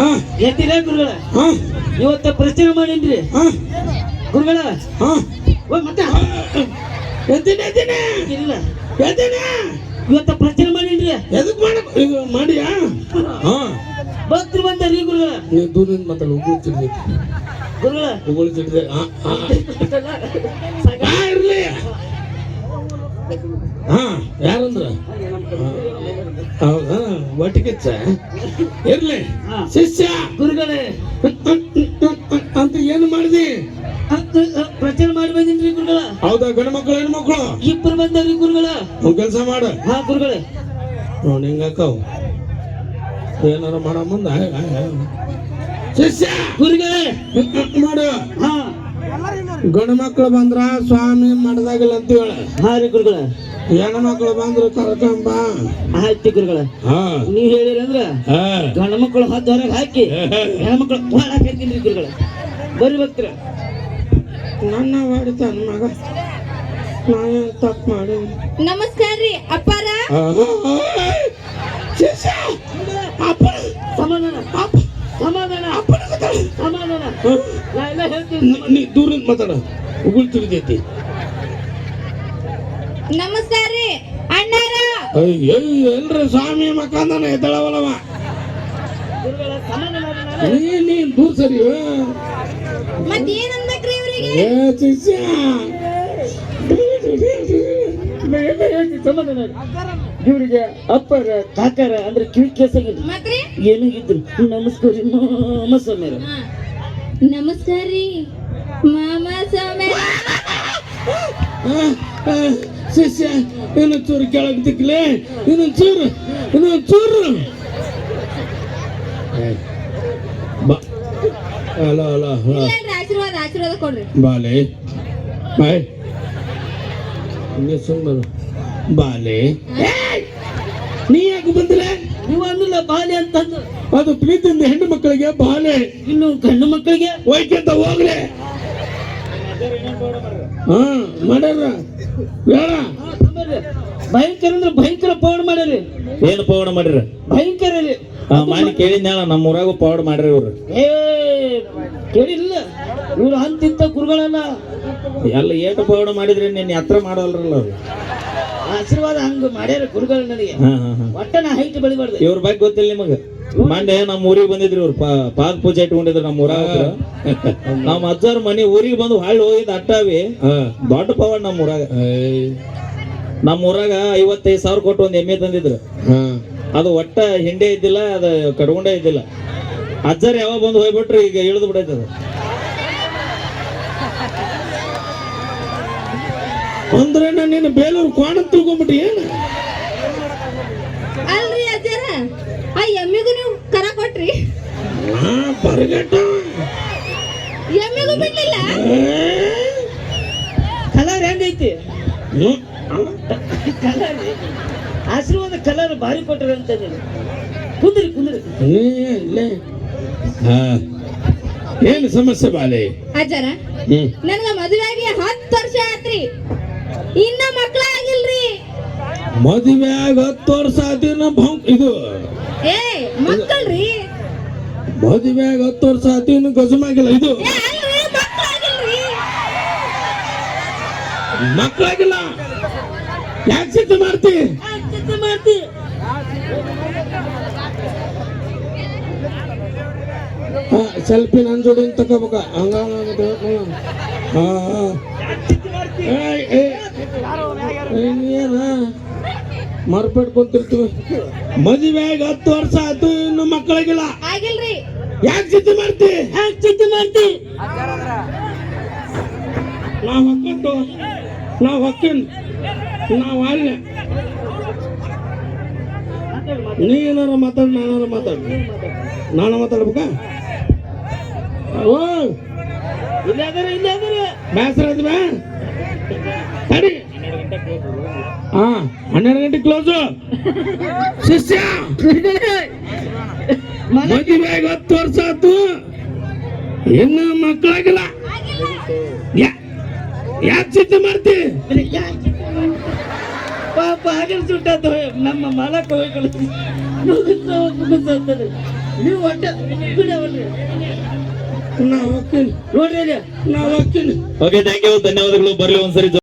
ಹಾ? ಎತ್ತಿಲ್ಲ ಗುರುಗಳ? ಹಾ? ಇವತ್ತ ಪ್ರಶ್ನೆ ಮಾಡಿನ್ರಿ. ಹಾ? ಗುರುಗಳ? ಮತ್ತೆ? ಎದ್ದೀನಿ ಎದ್ದೀನಿ ಇಲ್ಲ. ಎದ್ದೀನಿ ಇವತ್ತ ಪ್ರಶ್ನೆ ಮಾಡಿನ್ರಿ. ಎದಕ್ ಮಾಡಿ ಇದು ಮಾಡಿಯಾ? ಭಕ್ತರು ರೀ ಗುರುಗಳ. ನೀವು ದೂರದಿಂದ ಮಾತಾಡ ಉಗುಳು ತಿರ್ಬೇಕು ಗುರುಗಳ. ಉಗುಳು ತಿರ್ದೆ ಹಾ ಹಾ ಹಾ ಇರ್ಲಿ. ಹಾ ಯಾರಂದ್ರ? ಹೌದಾ ಒಟ್ಟಿಗೆಚ್ಚ ಇರ್ಲಿ. ಶಿಷ್ಯ. ಗುರುಗಳೇ. ಅಂತ ಏನು ಮಾಡಿದಿ? ಪ್ರಚಾರ ಮಾಡಿ ಬಂದಿನ್ರಿ ಗುರುಗಳ. ಹೌದಾ ಗಂಡು ಮಕ್ಕಳು ಹೆಣ್ಮಕ್ಳು ಇಬ್ಬರು ಬಂದವ್ರಿ ಗುರುಗಳ. ಒಂದ್ ಕೆಲಸ ಮಾಡ. ಹಾ ಗುರುಗಳೇ. ನೋಡಿ ಹಿಂಗಾಕವು ಏನಾರ ಮಾಡ ಮುಂದ. ಶಿಷ್ಯ. ಗುರುಗಳೇ. ಮಾಡು. ಹಾ. ಗಂಡು ಮಕ್ಕಳು ಬಂದ್ರ ಸ್ವಾಮಿ ಮಾಡ್ದಾಗಿಲ್ಲ ಅಂತ ಹೇಳ ಹಾ ರೀ ಗುರುಗಳ. ಹೆಣ್ಣು ಮಕ್ಕಳು ಬಂದ್ರು ಕರ್ಕೊಂಬ ಆಯ್ತು ಗುರುಗಳ ಹಾ. ನೀವ್ ಹೇಳಿರಂದ್ರ ಹಾ. ಗಂಡ ಮಕ್ಕಳು ಹತ್ತು ಹೊರಗೆ ಹಾಕಿ ಹೆಣ್ಮಕ್ಳು ಭಾಳ ಹಾಕಿರ್ತೀನಿ ಗುರುಗಳ. ಬರ್ರಿ ಭಕ್ತರ. ನನ್ನ ಮಾಡಿತಾನ ಮಗ. ನಾನು ತಪ್ಪು ಮಾಡಿ ನಮಸ್ಕಾರ ರೀ ಅಪ್ಪಾರ. ಸಮಾಧಾನ. ಅಪ್ಪ. ಸಮಾಧಾನ. ಸಮಾಧಾನ. ಸಮಾಧಾನ ನಾ ಎಲ್ಲ ಹೇಳ್ತೀನಿ. ದೂರಿಂದ ಮಾತಾಡ. ಉಗುಳ್ ತಿಳಿದೈತಿ. ನಮಸ್ಕಾರ ರೀ. ಅಣ್ಣಾರ. ಅಯ್ಯೋ ಎಲ್ರ ಸ್ವಾಮಿ ಮಕ್ಕಂದನ ಎದ್ದಳವಲ್ಲವ. ನೀ ದೂರ ಸರಿ ಮತ್ತೆ ಏನ್ ಅನ್ಬೇಕ್ರಿ ಇವ್ರಿಗೆ? ಏ ಶಿಷ್ಯ. ಸಮಾಧಾನ ಇವರಿಗೆ ಅಪ್ಪರ ಕಾಕಾರ ಅಂದ್ರೆ ಕಿವಿ ಕೇಸಾಗಿಲ್ಲ ಮತ್ರಿ? ಏನಾಗಿದ್ರು? ನಮಸ್ಕಾರ ರೀ ಮಾಮ ಸ್ವಾಮ್ಯಾರ ನಮಸ್ಕಾರ ರೀ ಮಾಮ ಆ, ಶಿಷ್ಯ ಇನ್ನು ಚೂರು ಕೆಳಗೆ ದಿಕ್ಲೆ ಇನ್ನು ಚೂರು ಇನ್ನು ಚೂರು ಅಲ್ಲ ಅಲ್ಲ ಆಶೀರ್ವಾದ ಆಶೀರ್ವಾದ ಕೊಡ್ರಿ. ಬಾಲೆ. ಬಾಯ್. ಸುಮ್ಮನೆ ಬಾಲೆ! ನೀ ಯಾಕೆ ಬಂದ್ರೆ ನೀವು ಅಂದಿಲ್ಲ ಬಾಲೆ ಅಂತಂದು. ಅದು ಪ್ರೀತಿಯಿಂದ ಹೆಣ್ಣು ಮಕ್ಕಳಿಗೆ ಬಾಲೆ. ಇನ್ನು ಗಂಡು ಮಕ್ಕಳಿಗೆ? ಒಯ್ಕೆಂತ ಹೋಗ್ಲೆ. ಹಾ ಮಾಡ್ಯಾರ ಭಯಂಕರ ಅಂದ್ರೆ ಭಯಂಕರ ಪೌಡ್ ಮಾಡ್ಯಾರಿ ಏನು ಪೌಡ್ ಮಾಡಿರ? ಭಯಂಕರ ರೀ. ಮಾಡಿ ಕೇಳಿದ್ನಾಳ ನಮ್ಮ ಊರಾಗೂ ಪೌಡ್ ಮಾಡ್ರಿ ಇವ್ರು. ಏ ಕೇಳಿಲ್ಲ. ಇವ್ರು ಅಂತಿಂತ ಗುರುಗಳಲ್ಲ ಎಲ್ಲ ಏಟು ಪೌಡ್ ಮಾಡಿದ್ರೆ ನಿನ್ನ ಹತ್ರ ಮಾಡಲ್ರಲ್ಲ ಅವ್ರು. ಆಶೀರ್ವಾದ ಹಂಗ ಮಾಡ್ಯಾರ ಗುರುಗಳು ನನಗೆ. ಹಾ ಹಾ ಹಾ. ಒಟ್ಟ ನಾ ಹೈಟ್ ಬೆಳಿಬಾರ್ದು. ಇವ್ರ ಬಗ್ಗೆ ಗೊತ್ತಿಲ್ಲ ನಿಮಗ. ಮಂಡೆ ನಮ್ಮ ಊರಿಗೆ ಬಂದಿದ್ರಿ ಇವ್ರು. ಪಾದ ಪೂಜೆ ಇಟ್ಕೊಂಡಿದ್ರು ನಮ್ಮ ಊರ ನಮ್ಮ ಅಜ್ಜಾರ ಮನೆ ಊರಿಗೆ ಬಂದು ಹಳ್ಳಿ ಹೋಗಿದ್ ಅಟ್ಟಾವಿ. ದೊಡ್ಡ ಪವಾಡ್ ನಮ್ಮ ಊರಾಗ. ನಮ್ಮ ಊರಾಗ ಐವತ್ತೈದು ಸಾವಿರ ಕೊಟ್ಟು ಒಂದು ಎಮ್ಮೆ ತಂದಿದ್ರು. ಹಾ. ಅದು ಒಟ್ಟ ಹಿಂಡೆ ಇದ್ದಿಲ್ಲ ಅದು ಕಟ್ಕೊಂಡೇ ಇದ್ದಿಲ್ಲ. ಅಜ್ಜಾರ್ ಯಾವಾಗ ಬಂದು ಹೋಗ್ಬಿಟ್ರಿ ಈಗ ಇಳಿದು ಬಿಡೈತದ. ಅಂದ್ರೆ ನಾನು ನಿನ್ನ ಬೇಲೂರು ಕೋಣ ತಿಳ್ಕೊಂಬಿಟ್ಟು ಏನು ಅಲ್ರಿ ಅಜ್ಜಾರ ಆ ಎಮ್ಮಿಗೂ ನೀವು ಕರ ಕೊಟ್ರಿ ಹಾ ಬರಗಟ್ಟ ಎಮ್ಮಿಗೂ ಬಿಡ್ಲಿಲ್ಲ ಕಲರ್ ಹೆಂಗೈತಿ? ಕಲರ್ ಆಶೀರ್ವಾದ ಕಲರ್ ಭಾರಿ ಕೊಟ್ಟರು ಅಂತ ನೀನು. ಕುಂದ್ರಿ ಕುಂದ್ರಿ. ಏನು ಸಮಸ್ಯೆ ಬಾಲೆ? ಅಜ್ಜರ ನನ್ಗ ಮದುವೆ ಆಗಿ ಹತ್ತು ವರ್ಷ ಆತ್ರಿ. ಇನ್ನ ಮಕ್ಳ ಆಗಿಲ್ರಿ. ಮದುವೆ ಆಗಿ ಹತ್ತು ವರ್ಷ ಆದಿನ ಭಂ ಇದು ಏ ಮಕ್ಕಳ್ರಿ ಮದುವೆ ಆಗ ಹತ್ತು ವರ್ಷ ಆದಿನ ಗಜಮಾಗಿಲ್ಲ ಇದು. ಮಕ್ಕಳಾಗಿಲ್ಲ. ಯಾಕೆ ಸಿದ್ಧ ಮಾಡ್ತಿ? ಸೆಲ್ಫಿ ನನ್ನ ಜೋಡಿ ತಗೋಬೇಕ. ಹಂಗ ಹಾ ಮದುವೆ ಆಗ ಹತ್ತು ವರ್ಷ ಆಯ್ತು ಇನ್ನು ಮಕ್ಕಳಿಗಿಲ್ಲ. ಆಗಿಲ್ರಿ. ಯಾಕೆ ಚಿಂತೆ ಮಾಡ್ತಿ? ಯಾಕೆ ಚಿಂತೆ ಮಾಡ್ತಿ? ನಾವು ಹೊಕ್ಕಂಡು ನಾವು ಹೊಕ್ಕಿನ್. ನಾವು ಅಲ್ಲ. ನೀ ಏನಾರ ಮಾತಾಡ ನಾನು ಮಾತಾಡ. ನಾನು ಮಾತಾಡ್ಬೇಕಾ? ಓ. ಇಲ್ಲ ಅದರ ಇಲ್ಲ ಅದರ. ಬೇಸರ ಹಾ ಹನ್ನೆರಡು ಗಂಟೆ ಕ್ಲೋಸು ಶಿಷ್ಯ ಮದುವೆ ಹತ್ತು ವರ್ಷ ಆಯ್ತು. ಇನ್ನು ಮಕ್ಕಳಾಗಿಲ್ಲ. ಯಾ ಯಾಕೆ ಚಿಂತೆ ಮಾಡ್ತಿ? ಪಾಪ ಆಗಲ್ ಸುಟ್ಟ ನಮ್ಮ ಮಾಲಕ ನೀವು ಒಟ್ಟ ಬಿಡವಲ್ರಿ ಹೋಗ್ತೀನಿ. ನೋಡ್ರಿ ನಾವು ಹೋಗ್ತೀನಿ. ಓಕೆ ಥ್ಯಾಂಕ್ ಯು ಧನ್ಯವಾದಗಳು. ಬರ್ಲಿ ಒಂದ್ಸರಿ